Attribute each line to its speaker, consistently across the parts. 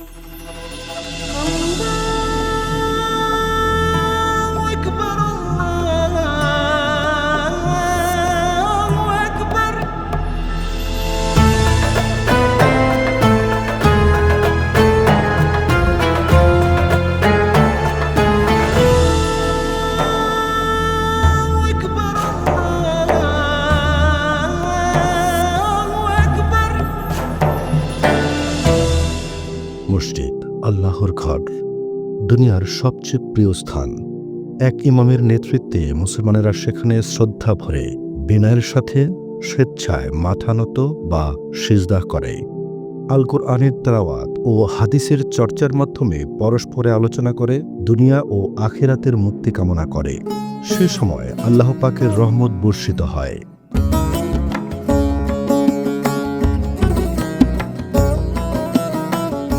Speaker 1: Müzik ঘর দুনিয়ার সবচেয়ে প্রিয় স্থান। এক ইমামের নেতৃত্বে মুসলমানেরা সেখানে শ্রদ্ধা ভরে, বিনয়ের সাথে স্বেচ্ছায় মাথা নত বা সিজদা করে। আল কোরআনের তারাওয়াত ও হাদিসের চর্চার মাধ্যমে পরস্পরে আলোচনা করে, দুনিয়া ও আখেরাতের মুক্তি কামনা করে। সে সময় আল্লাহ পাকের রহমত বর্ষিত হয়।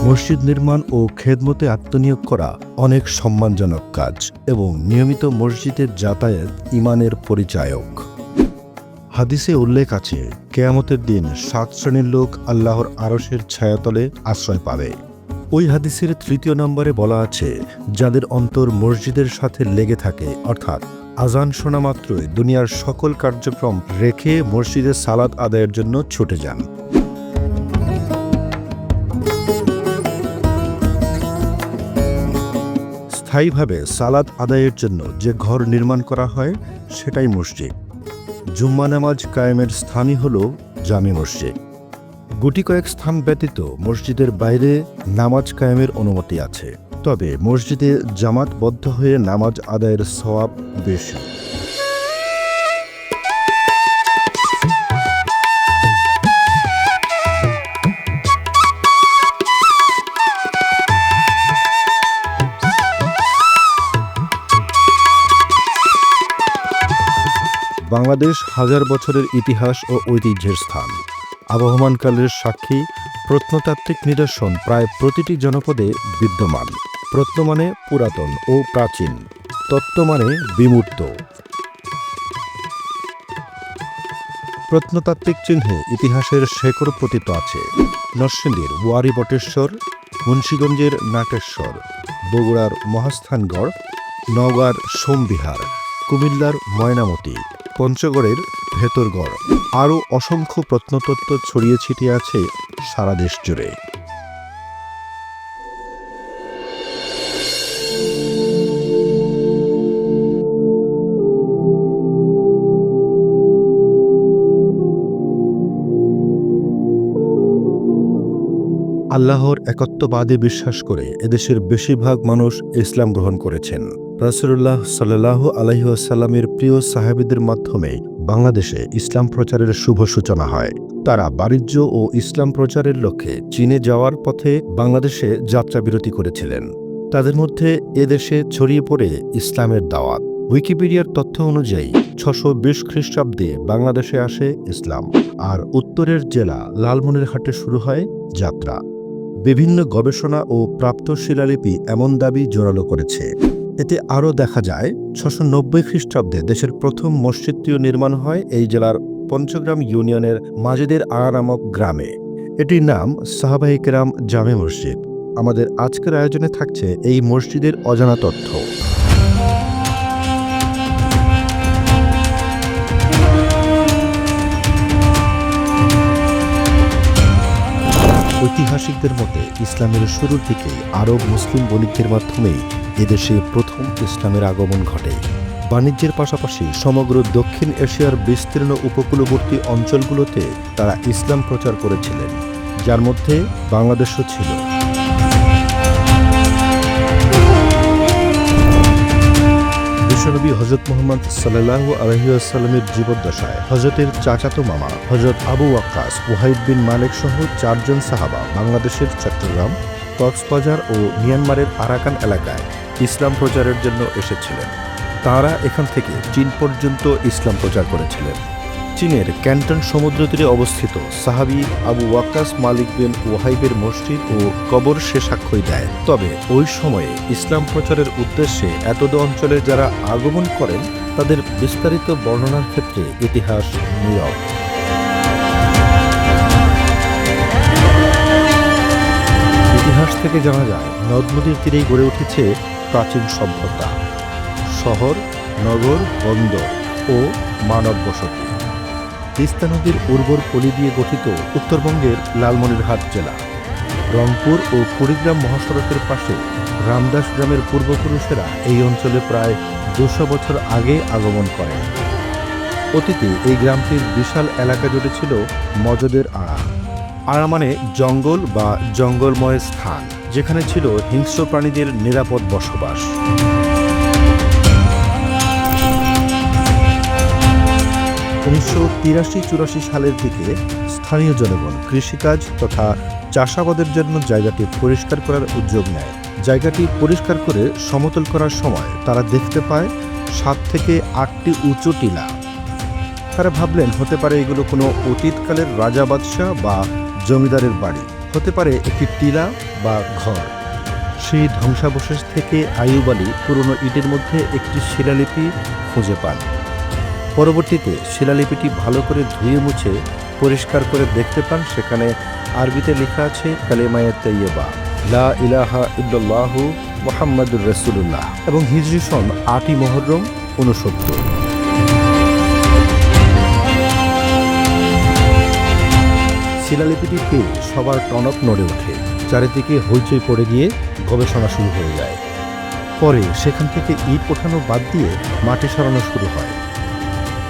Speaker 1: মসজিদ নির্মাণ ও খেদমতে আত্মনিয়োগ করা অনেক সম্মানজনক কাজ এবং নিয়মিত মসজিদের যাতায়াত ইমানের পরিচায়ক। হাদিসে উল্লেখ আছে, কেয়ামতের দিন সাত শ্রেণির লোক আল্লাহর আরসের ছায়াতলে আশ্রয় পাবে। ওই হাদিসের তৃতীয় নম্বরে বলা আছে, যাদের অন্তর মসজিদের সাথে লেগে থাকে, অর্থাৎ আজান শোনা মাত্রই দুনিয়ার সকল কার্যক্রম রেখে মসজিদে সালাদ আদায়ের জন্য ছুটে যান। স্থায়ীভাবে সালাদ আদায়ের জন্য যে ঘর নির্মাণ করা হয়, সেটাই মসজিদ। জুম্মা নামাজ কায়েমের স্থানই হল জামি মসজিদ। গুটি কয়েক স্থান ব্যতীত মসজিদের বাইরে নামাজ কায়েমের অনুমতি আছে। তবে মসজিদে জামাতবদ্ধ হয়ে নামাজ আদায়ের সওয়াব বেশি। বাংলাদেশ হাজার বছরের ইতিহাস ও ঐতিহ্যের স্থান। আবহমানকালের সাক্ষী, প্রত্নতাত্ত্বিক নিদর্শন প্রায় প্রতিটি জনপদে বিদ্যমান। প্রত্ন মানে পুরাতন ও প্রাচীন, তত্ত্ব মানে বিমূর্ত। প্রত্নতাত্ত্বিক চিহ্নে ইতিহাসের শেকড় পতিত আছে। নরসিংদীর ওয়ারি বটেশ্বর মুন্সীগঞ্জের নাটেশ্বর, বগুড়ার মহাস্থানগড়, নওগাঁর সোমবিহার, কুমিল্লার ময়নামতি পঞ্চগড়ের ভেতরগড় আরও অসংখ্য প্রত্নতত্ত্ব ছড়িয়ে ছিটিয়ে আছে সারা দেশ জুড়ে। আল্লাহর একত্ববাদে বিশ্বাস করে এদেশের বেশিরভাগ মানুষ ইসলাম গ্রহণ করেছেন। রাসুল্লাহ সাল্লাহ আলহিউসাল্লামের প্রিয় সাহাবিদের মাধ্যমে বাংলাদেশে ইসলাম প্রচারের শুভ সূচনা হয়। তারা বাণিজ্য ও ইসলাম প্রচারের লক্ষ্যে চীনে যাওয়ার পথে বাংলাদেশে যাত্রাবিরতি করেছিলেন। তাদের মধ্যে এদেশে ছড়িয়ে পড়ে ইসলামের দাওয়াত। উইকিপিডিয়ার তথ্য অনুযায়ী ছশো বিশ খ্রিস্টাব্দে বাংলাদেশে আসে ইসলাম, আর উত্তরের জেলা লালমনিরহাটে শুরু হয় যাত্রা। বিভিন্ন গবেষণা ও প্রাপ্ত শিলালিপি এমন দাবি জোরালো করেছে। এতে আরও দেখা যায় ছশো নব্বই খ্রিস্টাব্দে দেশের প্রথম মসজিদটিও নির্মাণ হয় এই জেলার পঞ্চগ্রাম ইউনিয়নের মাজেদের আড়া নামক গ্রামে। এটির নাম সাহাবাহিকরাম জামে মসজিদ। আমাদের আজকের আয়োজনে থাকছে এই মসজিদের অজানা তথ্য। ঐতিহাসিকদের মতে, ইসলামের শুরুর দিকে আরব মুসলিম বণিকদের মাধ্যমে এদেশে প্রথম ইসলামের আগমন ঘটে। বাণিজ্যের পাশাপাশি সমগ্র দক্ষিণ এশিয়ার বিস্তীর্ণ উপকূলবর্তী অঞ্চলগুলোতে তারা ইসলাম প্রচার করেছিলেন, যার মধ্যে বাংলাদেশও ছিল। বিশ্বনবী হজরত মোহাম্মদ সাল্লাহ আলহিউসাল্লামের জীবদ্দশায় হজরতের চাচাতো মামা হজরত আবু আক্কাস ওয়াহিদ বিন মালিক সহ চারজন সাহাবা বাংলাদেশের চট্টগ্রাম, কক্সবাজার ও মিয়ানমারের আরাকান এলাকায় ইসলাম প্রচারের জন্য এসেছিলেন। তারা এখান থেকে চীন পর্যন্ত ইসলাম প্রচার করেছিলেন। চীনের ক্যান্টন সমুদ্র তীরে অবস্থিত সাহাবি আবু ওয়াক্কাস মালিক বিন ওয়াহাইবের মসজিদ ও কবর সে সাক্ষ্যই দেয়। তবে ওই সময়ে ইসলাম প্রচারের উদ্দেশ্যে এতদ অঞ্চলে যারা আগমন করেন, তাদের বিস্তারিত বর্ণনার ক্ষেত্রে ইতিহাস নীরব। ইতিহাস ইতিহাস থেকে জানা যায়, নদ নদীর তীরেই গড়ে উঠেছে প্রাচীন সভ্যতা। শহর, নগর, বন্দর ও মানব বসতি তিস্তা নদীর উর্বর পলি দিয়ে গঠিত উত্তরবঙ্গের লালমনিরহাট জেলা। রংপুর ও কুড়িগ্রাম মহাসড়কের পাশে রামদাস গ্রামের পূর্বপুরুষেরা এই অঞ্চলে প্রায় দুশো বছর আগে আগমন করে অতীতে এই গ্রামটির বিশাল এলাকা জুড়ে ছিল মজদের আড়া আড়া মানে জঙ্গল বা জঙ্গলময় স্থান, যেখানে ছিল হিংস্র প্রাণীদের নিরাপদ বসবাস। উনিশশো তিরাশি চুরাশি সালের দিকে স্থানীয় জনগণ কৃষিকাজ তথা চাষাবাদের জন্য জায়গাটি পরিষ্কার করার উদ্যোগ নেয়। জায়গাটি পরিষ্কার করে সমতল করার সময় তারা দেখতে পায় সাত থেকে আটটি উঁচু টিলা। তারা ভাবলেন, হতে পারে এগুলো কোনো অতীতকালের রাজা বাদশাহ বা জমিদারের বাড়ি। হতে পারে একটি টিলা বা ঘর। সেই ধ্বংসাবশেষ থেকে আইয়ুব আলী পুরনো ইটের মধ্যে একটি শিলালিপি খুঁজে পান। পরবর্তীতে শিলালিপিটি ভালো করে ধুয়ে মুছে পরিষ্কার করে দেখতে পান, সেখানে আরবিতে লেখা আছে, কালেমায়ে তৈয়বা লা ইলাহা ইল্লাল্লাহু মোহাম্মদুর রসুল্লাহ এবং হিজরি সন আটই মহরম ঊনসত্তর। শিলালিপিটি পেয়ে সবার টনক নড়ে ওঠে, চারিদিকে হইচই পড়ে গিয়ে গবেষণা শুরু হয়ে যায়। পরে সেখান থেকে ইট ওঠানো বাদ দিয়ে মাটি সরানো শুরু হয়।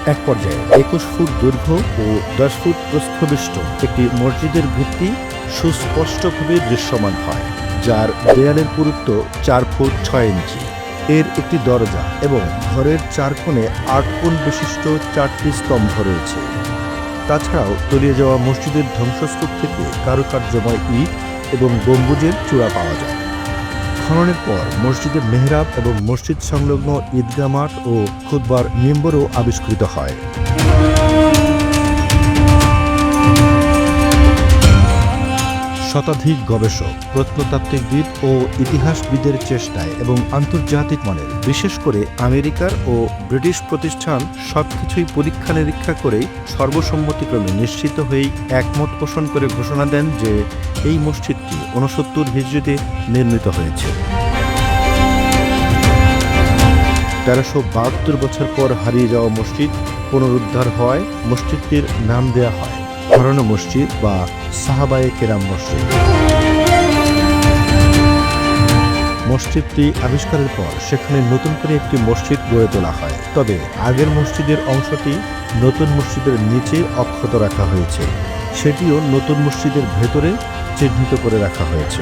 Speaker 1: এক পর্যায়ে একুশ ফুট দৈর্ঘ্য ও দশ ফুট প্রস্থবিষ্ট একটি মসজিদের ভিত্তি সুস্পষ্টভাবে দৃশ্যমান হয়, যার দেয়ালের পুরুত্ব চার ফুট ছয় ইঞ্চি। এর একটি দরজা এবং ঘরের চার কোণে আট কোণ বিশিষ্ট চারটি স্তম্ভ রয়েছে। তাছাড়াও তলিয়ে যাওয়া মসজিদের ধ্বংসস্তূপ থেকে কারুকার্যময় ইট এবং গম্বুজের চূড়া পাওয়া যায়। খননের পর মসজিদে মেহরাব এবং মসজিদ সংলগ্ন ঈদগাহ মাঠ ও খুদবার মেম্বরও আবিষ্কৃত হয়। শতাধিক গবেষক প্রত্নতাত্ত্বিকবিদ ও ইতিহাসবিদের চেষ্টায় এবং আন্তর্জাতিক মানের, বিশেষ করে আমেরিকার ও ব্রিটিশ প্রতিষ্ঠান সবকিছুই পরীক্ষা নিরীক্ষা করেই সর্বসম্মতিক্রমে নিশ্চিত হয়েই একমত পোষণ করে ঘোষণা দেন যে এই মসজিদটি ঊনসত্তর হিজড়িতে নির্মিত হয়েছে। তেরোশো বাহাত্তর বছর পর হারিয়ে যাওয়া মসজিদ পুনরুদ্ধার হয় মসজিদটির নাম দেয়া হয় হরানো মসজিদ বা সাহাবায়ে কেরাম মসজিদ। মসজিদটি আবিষ্কারের পর সেখানে নতুন করে একটি মসজিদ গড়ে তোলা হয়। তবে আগের মসজিদের অংশটি নতুন মসজিদের নিচে অক্ষত রাখা হয়েছে। সেটিও নতুন মসজিদের ভেতরে চিহ্নিত করে রাখা হয়েছে।